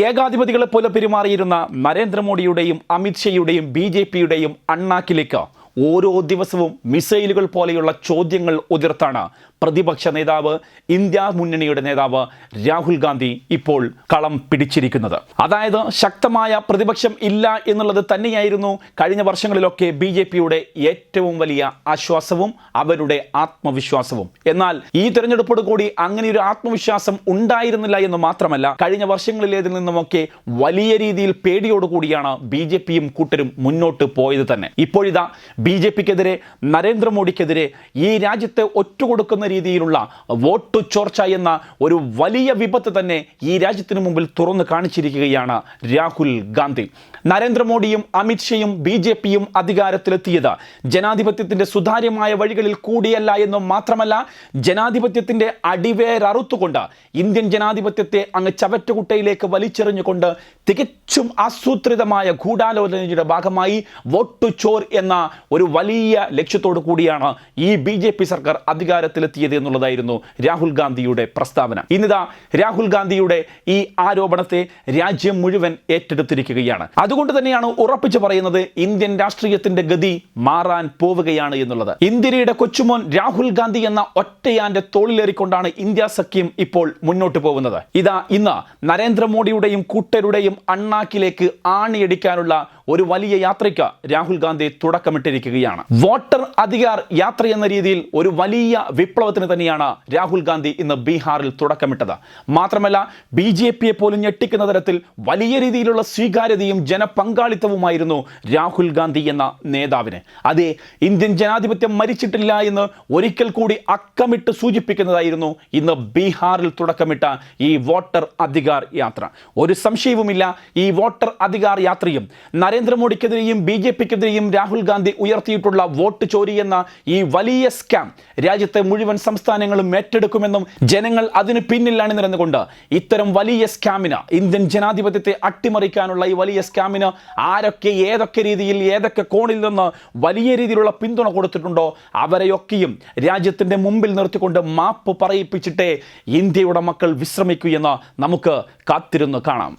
ഏകാധിപതികളെ പോലെ പെരുമാറിയിരുന്ന നരേന്ദ്രമോദിയുടെയും അമിത്ഷായുടെയും B J പിയുടെയും അണ്ണാക്കിലേക്ക് ഓരോ ദിവസവും മിസൈലുകൾ പോലെയുള്ള ചോദ്യങ്ങൾ ഉതിർത്താണ് പ്രതിപക്ഷ നേതാവ് ഇന്ത്യ മുന്നണിയുടെ നേതാവ് രാഹുൽ ഗാന്ധി ഇപ്പോൾ കളം പിടിച്ചിരിക്കുന്നത്. അതായത് ശക്തമായ പ്രതിപക്ഷം ഇല്ല എന്നുള്ളത് തന്നെയായിരുന്നു കഴിഞ്ഞ വർഷങ്ങളിലൊക്കെ ബി ജെ പിയുടെ ഏറ്റവും വലിയ ആശ്വാസവും അവരുടെ ആത്മവിശ്വാസവും. എന്നാൽ ഈ തെരഞ്ഞെടുപ്പോട് കൂടി അങ്ങനെ ഒരു ആത്മവിശ്വാസം ഉണ്ടായിരുന്നില്ല എന്ന് മാത്രമല്ല കഴിഞ്ഞ വർഷങ്ങളിലേതിൽ നിന്നുമൊക്കെ വലിയ രീതിയിൽ പേടിയോടുകൂടിയാണ് ബി ജെ പിയും കൂട്ടരും മുന്നോട്ട് പോയത് തന്നെ. ഇപ്പോഴിതാ ബി ജെ പിക്കെതിരെ നരേന്ദ്രമോദിക്കെതിരെ ഈ രാജ്യത്തെ ഒറ്റുകൊടുക്കുന്ന രീതിയിലുള്ള വോട്ട് ചോർച്ച എന്ന ഒരു വലിയ വിപത്ത് തന്നെ ഈ രാജ്യത്തിന് മുമ്പിൽ തുറന്നു കാണിച്ചിരിക്കുകയാണ് രാഹുൽ ഗാന്ധി. നരേന്ദ്രമോദിയും അമിത്ഷയും ബി ജെ പിയും അധികാരത്തിലെത്തിയത് ജനാധിപത്യത്തിന്റെ സുതാര്യമായ വഴികളിൽ കൂടിയല്ല എന്നും മാത്രമല്ല ജനാധിപത്യത്തിന്റെ അടിവേരറുത്തുകൊണ്ട് ഇന്ത്യൻ ജനാധിപത്യത്തെ അങ്ങ് ചവറ്റുകുട്ടയിലേക്ക് വലിച്ചെറിഞ്ഞുകൊണ്ട് തികച്ചും ആസൂത്രിതമായ ഗൂഢാലോചനയുടെ ഭാഗമായി വോട്ട് ചോർ എന്ന ഒരു വലിയ ലക്ഷ്യത്തോടു കൂടിയാണ് ഈ ബി ജെ പി സർക്കാർ അധികാരത്തിലെത്തിയത് എന്നുള്ളതായിരുന്നു രാഹുൽ ഗാന്ധിയുടെ പ്രസ്താവന. ഇന്നിതാ രാഹുൽ ഗാന്ധിയുടെ ഈ ആരോപണത്തെ രാജ്യം മുഴുവൻ ഏറ്റെടുത്തിരിക്കുകയാണ്. അതുകൊണ്ട് തന്നെയാണ് ഉറപ്പിച്ചു പറയുന്നത് ഇന്ത്യൻ രാഷ്ട്രീയത്തിന്റെ ഗതി മാറാൻ പോവുകയാണ് എന്നുള്ളത്. ഇന്ദിരയുടെ കൊച്ചുമോൻ രാഹുൽ ഗാന്ധി എന്ന ഒറ്റയാന്റെ തോളിലേറിക്കൊണ്ടാണ് ഇന്ത്യ സഖ്യം ഇപ്പോൾ മുന്നോട്ട് പോകുന്നത്. ഇതാ ഇന്ന് നരേന്ദ്രമോദിയുടെയും കൂട്ടരുടെയും അണ്ണാക്കിലേക്ക് ആണിയടിക്കാനുള്ള ഒരു വലിയ യാത്രയ്ക്ക് രാഹുൽ ഗാന്ധി തുടക്കമിട്ടിരിക്കുകയാണ്. വോട്ടർ അധികാർ യാത്ര എന്ന രീതിയിൽ ഒരു വലിയ വിപ്ലവത്തിന് തന്നെയാണ് രാഹുൽ ഗാന്ധി ഇന്ന് ബീഹാറിൽ തുടക്കമിട്ടത്. മാത്രമല്ല ബി ജെ പിയെ പോലും ഞെട്ടിക്കുന്ന തരത്തിൽ വലിയ രീതിയിലുള്ള സ്വീകാര്യതയും ജനപങ്കാളിത്തവുമായിരുന്നു രാഹുൽ ഗാന്ധി എന്ന നേതാവിന്. അതെ ഇന്ത്യൻ ജനാധിപത്യം മരിച്ചിട്ടില്ല എന്ന് ഒരിക്കൽ കൂടി അക്കമിട്ട് സൂചിപ്പിക്കുന്നതായിരുന്നു ഇന്ന് ബീഹാറിൽ തുടക്കമിട്ട ഈ വോട്ടർ അധികാർ യാത്ര. ഒരു സംശയവുമില്ല ഈ വോട്ടർ അധികാർ യാത്രയും നരേന്ദ്രമോദിക്കെതിരെയും ബി ജെ പിക്കെതിരെയും രാഹുൽ ഗാന്ധി ഉയർത്തിയിട്ടുള്ള വോട്ട് ചോരി എന്ന ഈ വലിയ സ്കാം രാജ്യത്തെ മുഴുവൻ സംസ്ഥാനങ്ങളും ഏറ്റെടുക്കുമെന്നും ജനങ്ങൾ അതിന് പിന്നിൽ അണിനിരന്നുകൊണ്ട് ഇത്തരം വലിയ സ്കാമിന് ഇന്ത്യൻ ജനാധിപത്യത്തെ അട്ടിമറിക്കാനുള്ള ഈ വലിയ സ്കാമിന് ആരൊക്കെ ഏതൊക്കെ രീതിയിൽ ഏതൊക്കെ കോണിൽ നിന്ന് വലിയ രീതിയിലുള്ള പിന്തുണ കൊടുത്തിട്ടുണ്ടോ അവരെയൊക്കെയും രാജ്യത്തിന്റെ മുമ്പിൽ നിർത്തിക്കൊണ്ട് മാപ്പ് പറയിപ്പിച്ചിട്ടേ ഇന്ത്യയുടെ മക്കൾ വിശ്രമിക്കൂ എന്ന് നമുക്ക് കാത്തിരുന്ന് കാണാം.